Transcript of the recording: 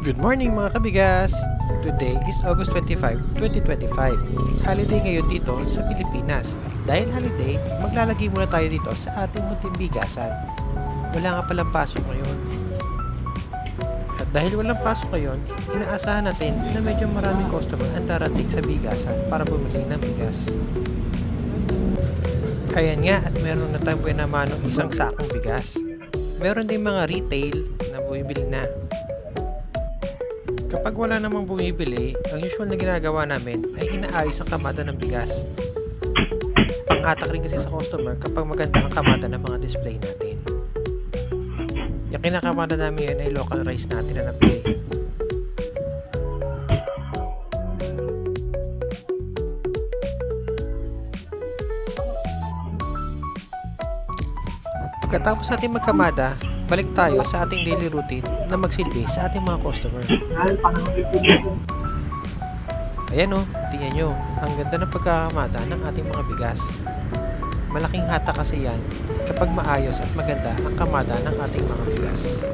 Good morning mga kabigas! Today is August 25, 2025. Holiday ngayon dito sa Pilipinas. Dahil holiday, maglalagay muna tayo dito sa ating munting bigasan. Wala nga palang pasok ngayon. At dahil walang pasok ngayon, inaasahan natin na medyo maraming customer ang darating sa bigasan para bumili ng bigas. Ayan nga at meron na tayong naman ng isang sakong bigas. Meron din mga retail na bumibili na. Kapag wala namang bumibili, ang usual na ginagawa namin ay inaayos ang kamada ng bigas. Panghatak rin kasi sa customer kapag maganda ang kamada ng mga display natin. Yung kinakamada namin yun ay local rice natin na nabili. Pagkatapos natin magkamada, balik tayo sa ating daily routine na magsilbi sa ating mga customer. Ayan o, tingnan nyo, ang ganda ng pagkakamada ng ating mga bigas. Malaking hata kasi yan kapag maayos at maganda ang kamada ng ating mga bigas.